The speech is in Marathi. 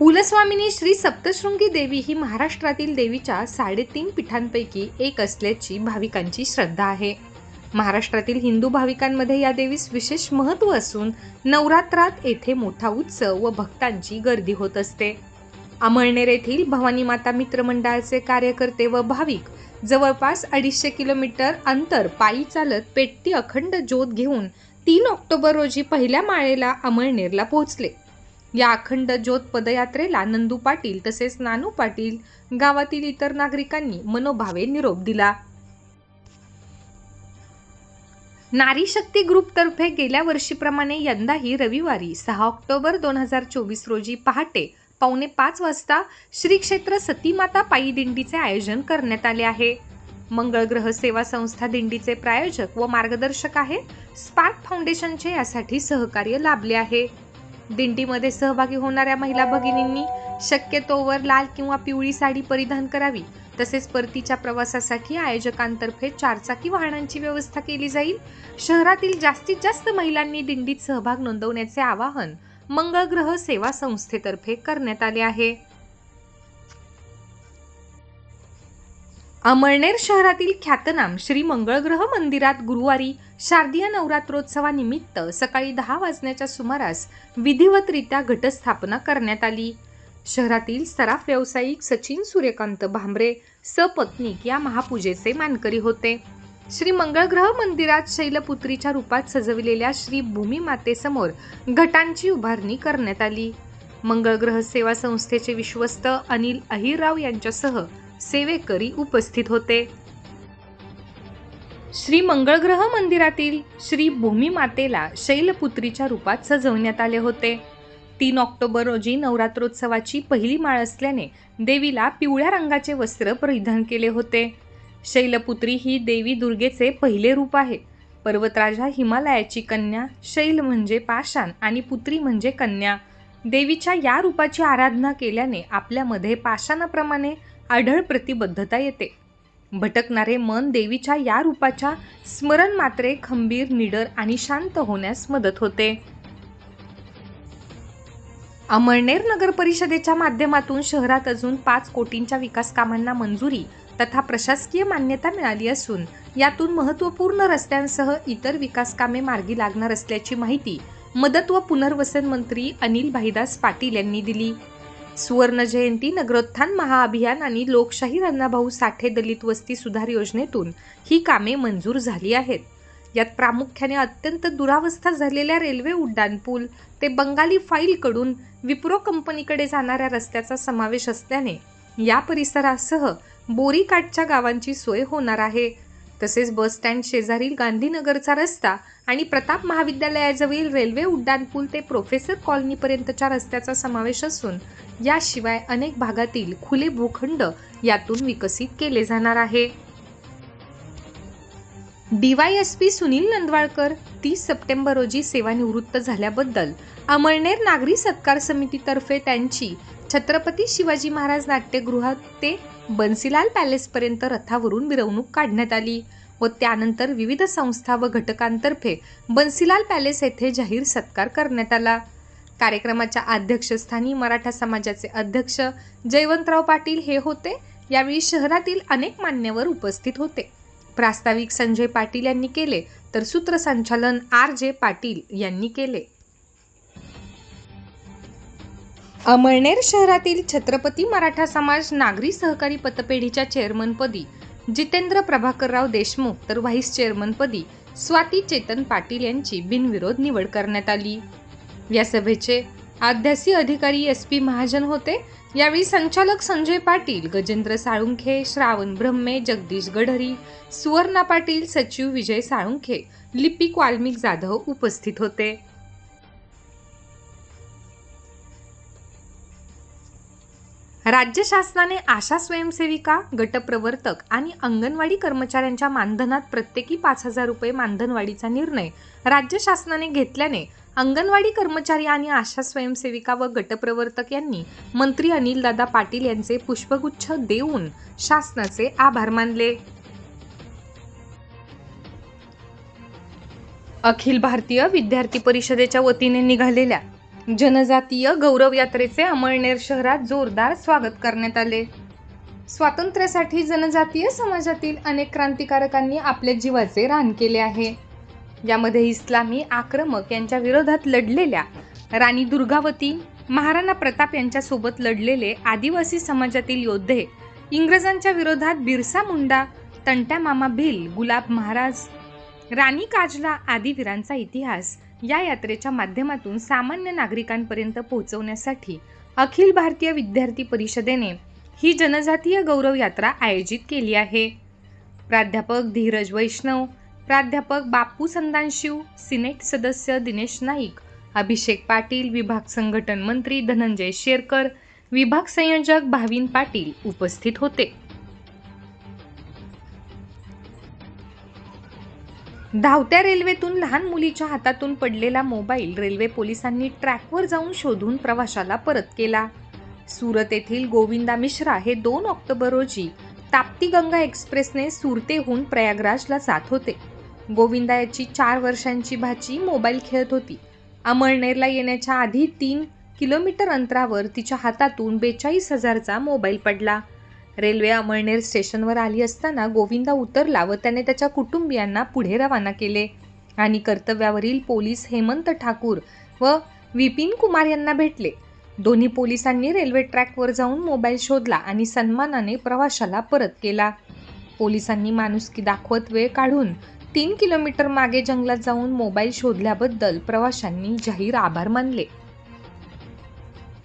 कुलस्वामिनी श्री सप्तशृंगी देवी ही महाराष्ट्रातील देवीच्या साडेतीन पीठांपैकी एक असल्याची भाविकांची श्रद्धा आहे. महाराष्ट्रातील हिंदू भाविकांमध्ये या देवीस विशेष महत्त्व असून नवरात्रात येथे मोठा उत्सव व भक्तांची गर्दी होत असते. अमळनेर येथील भवानी माता मित्रमंडळाचे कार्यकर्ते व भाविक जवळपास अडीचशे किलोमीटर अंतर पायी चालत पेटती अखंड ज्योत घेऊन तीन ऑक्टोबर रोजी पहिल्या माळेला अमळनेरला पोहोचले. या अखंड ज्योत पदयात्रेला नंदू पाटील तसेच नानू पाटील गावातील इतर नागरिकांनी मनोभावे निरोप दिला. नारी शक्ती ग्रुपतर्फे गेल्या वर्षीप्रमाणे यंदाही रविवारी सहा ऑक्टोबर दोन हजार चोवीस रोजी पहाटे पावणे पाच वाजता श्री क्षेत्र सतीमाता पायी दिंडीचे आयोजन करण्यात आले आहे. मंगळ ग्रह सेवा संस्था दिंडीचे प्रायोजक व मार्गदर्शक आहे. स्पार्क फाउंडेशनचे यासाठी सहकार्य लाभले आहे. दिंडीमध्ये सहभागी होणाऱ्या महिला भगिनींनी शक्यतोवर लाल किंवा पिवळी साडी परिधान करावी. तसेच परतीच्या प्रवासासाठी आयोजकांतर्फे चारचाकी वाहनांची व्यवस्था केली जाईल. शहरातील जास्तीत जास्त महिलांनी दिंडीत सहभाग नोंदवण्याचे आवाहन मंगळ ग्रह सेवा संस्थेतर्फे करण्यात आले आहे. अमळनेर शहरातील ख्यातनाम श्री मंगळग्रह मंदिरात गुरुवारी शारदीय नवरात्रोत्सवानिमित्त सकाळी दहा वाजण्याच्या सुमारास विधिवतरित्या घटस्थापना करण्यात आली. शहरातील सराफ व्यावसायिक सचिन सूर्यकांत भांबरे सपत्नीक या महापूजेचे मानकरी होते. श्री मंगळग्रह मंदिरात शैलपुत्रीच्या रूपात सजविलेल्या श्री भूमीमातेसमोर घटांची उभारणी करण्यात आली. मंगळग्रह सेवा संस्थेचे विश्वस्त अनिल अहिरराव यांच्यासह सेवेकरी उपस्थित होते. श्री मंगळग्रह मंदिरातील श्री भूमिमातेला शैलपुत्रीच्या रूपात सजवण्यात आले होते. तीन ऑक्टोबर रोजी नवरात्रोत्सवाची पहिली माळ असल्याने देवीला पिवळ्या रंगाचे वस्त्र परिधान केले होते. शैलपुत्री ही देवी दुर्गेचे पहिले रूप आहे. पर्वतराजा हिमालयाची कन्या शैल म्हणजे पाषाण आणि पुत्री म्हणजे कन्या. देवीच्या या रूपाची आराधना केल्याने आपल्यामध्ये पाषाणाप्रमाणे आढळ प्रतिबद्धता येते. भटकणारे मन देवीच्या या रूपाच्या स्मरण मात्रे खंबीर निडर आणि शांत होण्यास मदत होते. अमळनेर नगर परिषदेच्या माध्यमातून शहरात अजून पाच कोटींच्या विकास कामांना मंजुरी तथा प्रशासकीय मान्यता मिळाली असून यातून महत्त्वपूर्ण रस्त्यांसह इतर विकास कामे मार्गी लागणार असल्याची माहिती मदत व पुनर्वसन मंत्री अनिल भाईदास पाटील यांनी दिली. सुवर्ण जयंती नगरोत्थान महाअभियान आणि लोकशाही अण्णाभाऊ साठे दलित वस्ती सुधार योजनेतून ही कामे मंजूर झाली आहेत. यात प्रामुख्याने अत्यंत दुरावस्था झालेल्या रेल्वे उड्डाणपूल ते बंगाली फाईलकडून विप्रो कंपनीकडे जाणाऱ्या रस्त्याचा समावेश असल्याने या परिसरासह बोरीकाठच्या गावांची सोय होणार आहे. तसेच बसस्टँड शेजारील गांधीनगरचा रस्ता आणि प्रताप महाविद्यालयाजवळील रेल्वे उड्डाणपूल ते प्रोफेसर कॉलनीपर्यंतच्या रस्त्याचा समावेश असून याशिवाय अनेक भागातील खुले भूखंड यातून विकसित केले जाणार आहे. डीवायएसपी सुनील नंदवाळकर तीस सप्टेंबर रोजी सेवानिवृत्त झाल्याबद्दल अमळनेर नागरी सत्कार समितीतर्फे त्यांची छत्रपती शिवाजी महाराज नाट्यगृहात ते बन्सीलाल पॅलेसपर्यंत रथावरून मिरवणूक काढण्यात आली व त्यानंतर विविध संस्था व घटकांतर्फे बन्सीलाल पॅलेस येथे जाहीर सत्कार करण्यात आला. कार्यक्रमाच्या अध्यक्षस्थानी मराठा समाजाचे अध्यक्ष जयवंतराव पाटील हे होते. यावेळी शहरातील अनेक मान्यवर उपस्थित होते. प्रास्ताविक संजय पाटील यांनी केले तर सूत्रसंचालन आर जे पाटील यांनी केले. अमळनेर शहरातील छत्रपती मराठा समाज नागरी सहकारी पतपेढीच्या चेअरमनपदी जितेंद्र प्रभाकरराव देशमुख तर व्हाईस चेअरमनपदी स्वाती चेतन पाटील यांची बिनविरोध निवड करण्यात आली. या सभेचे आद्यासी अधिकारी एस पी महाजन होते. यावेळी संचालक संजय पाटील गजेंद्र साळुंखे श्रावण ब्रह्मे जगदीश गढरी सुवर्णा पाटील सचिव विजय साळुंखे लिपिक वाल्मिक जाधव उपस्थित होते. राज्य शासनाने आशा स्वयंसेविका गटप्रवर्तक आणि अंगणवाडी कर्मचाऱ्यांच्या मानधनात प्रत्येकी पाच हजार रुपये मानधनवाढीचा निर्णय राज्य शासनाने घेतल्याने अंगणवाडी कर्मचारी आणि आशा स्वयंसेविका व गटप्रवर्तक यांनी मंत्री अनिलदादा पाटील यांचे पुष्पगुच्छ देऊन शासनाचे आभार मानले. अखिल भारतीय विद्यार्थी परिषदेच्या वतीने निघालेल्या जनजातीय गौरव यात्रेचे अमळनेर शहरात जोरदार स्वागत करण्यात आले. स्वातंत्र्यासाठी जनजातीय समाजातील अनेक क्रांतिकारकांनी आपल्या जीवाचे रान केले आहे. यामध्ये इस्लामी आक्रमक यांच्या विरोधात लढलेल्या राणी दुर्गावती महाराणा प्रताप यांच्यासोबत लढलेले आदिवासी समाजातील योद्धे इंग्रजांच्या विरोधात बिरसा मुंडा तंट्या मामा भिल गुलाब महाराज राणी काजला आदी वीरांचा इतिहास या यात्रेच्या माध्यमातून सामान्य नागरिकांपर्यंत पोहोचवण्यासाठी अखिल भारतीय विद्यार्थी परिषदेने ही जनजातीय गौरव यात्रा आयोजित केली आहे. प्राध्यापक धीरज वैष्णव प्राध्यापक बापू संदानशिव सिनेट सदस्य दिनेश नाईक अभिषेक पाटील विभाग संघटन मंत्री धनंजय शेरकर विभाग संयोजक भाविन पाटील उपस्थित होते. धावत्या रेल्वेतून लहान मुलीच्या हातातून पडलेला मोबाईल रेल्वे पोलिसांनी ट्रॅकवर जाऊन शोधून प्रवाशाला परत केला. सुरत येथील गोविंदा मिश्रा हे दोन ऑक्टोबर रोजी ताप्ती गंगा एक्सप्रेसने सुरतेहून प्रयागराजला जात होते. गोविंदा याची चार वर्षांची भाची मोबाईल खेळत होती. अमळनेरला येण्याच्या आधी तीन किलोमीटर अंतरावर तिच्या हातातून बेचाळीस हजारचा मोबाईल पडला. रेल्वे अमळनेर स्टेशनवर आली असताना गोविंदा उतरला व त्याने त्याच्या कुटुंबियांना पुढे रवाना केले. आणि कर्तव्यावरील पोलीस हेमंत ठाकूर व विपिन कुमार यांना भेटले. दोन्ही पोलिसांनी रेल्वे ट्रॅकवर जाऊन मोबाईल शोधला आणि सन्मानाने प्रवाशाला परत केला. पोलिसांनी माणुसकी दाखवत वेळ काढून तीन किलोमीटर मागे जंगलात जाऊन मोबाईल शोधल्याबद्दल प्रवाशांनी जाहीर आभार मानले.